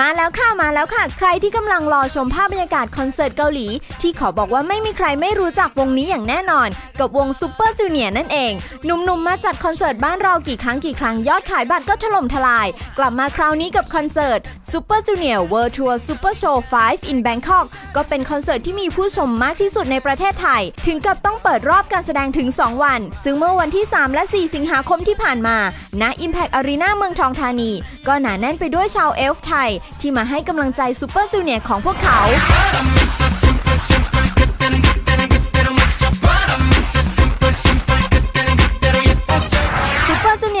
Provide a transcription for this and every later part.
มาแล้วค่ะมาแล้วค่ะ ใครที่กำลังรอชมภาพบรรยากาศคอนเสิร์ตเกาหลี ที่ขอบอกว่าไม่มีใครไม่รู้จักวงนี้อย่างแน่นอน กับวงซูเปอร์จูเนียร์นั่นเองหนุ่มๆมาจัดคอนเสิร์ตบ้านเรากี่ครั้งกี่ครั้งยอดขายบัตรก็ถล่มทลาย กลับมาคราวนี้กับคอนเสิร์ต Super Junior World Tour Super Show 5 in Bangkok ก็เป็นคอนเสิร์ตที่มีผู้ชมมากที่สุดในประเทศไทย ถึงกับต้องเปิดรอบการแสดงถึง 2 วัน ซึ่งเมื่อวันที่ 3 และ 4 สิงหาคมที่ผ่านมาณ Impact Arena เมืองทองธานี ก็หนาแน่นไปด้วยชาวเอลฟ์ไทยที่มาให้กำลังใจซูเปอร์จูเนียร์ของพวกเขา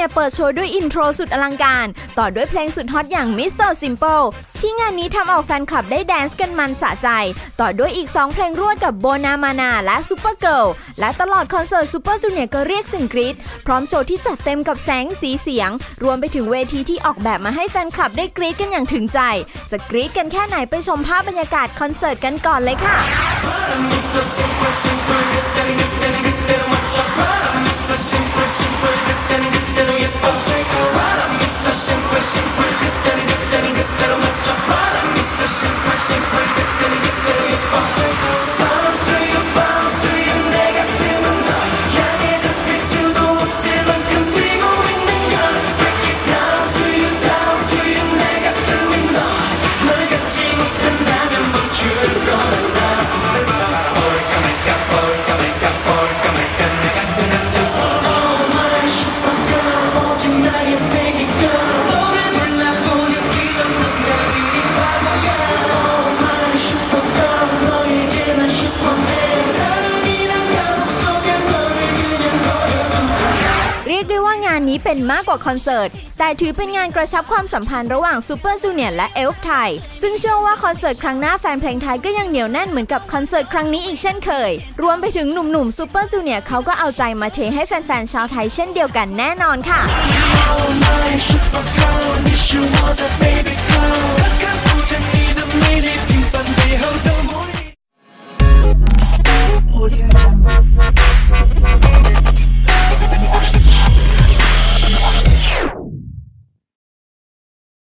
ยเปิดโชว์ด้วยอินโทรสุดอลังการ ต่อด้วยเพลงสุดฮอตอย่าง Mr. Simple ที่งานนี้ทำเอาแฟนคลับได้แดนซ์กันมันสะใจ ต่อด้วยอีก 2 เพลงรวดกับโบนามานาและ Super Girl และตลอดคอนเสิร์ตซูเปอร์จูเนียก็เรียกสิงกรีดพร้อมโชว์ที่จัดเต็มกับแสงสีเสียง รวมไปถึงเวทีที่ออกแบบมาให้แฟนคลับได้กรีดกันอย่างถึงใจ จะกรีดกันแค่ไหนไปชมภาพบรรยากาศคอนเสิร์ตกันก่อนเลยค่ะ ยกได้ว่างานนี้เป็นมากกว่าคอนเสิร์ต แต่ถือเป็นงานกระชับความสัมพันธ์ระหว่างซูเปอร์จูเนียร์และเอลฟ์ไทย ซึ่งเชื่อว่าคอนเสิร์ตครั้งหน้าแฟนเพลงไทยก็ยังเหนียวแน่นเหมือนกับคอนเสิร์ตครั้งนี้อีกเช่นเคย รวมไปถึงหนุ่มๆซูเปอร์จูเนียร์เขาก็เอาใจมาเทให้แฟนๆชาวไทยเช่นเดียวกันแน่นอนค่ะ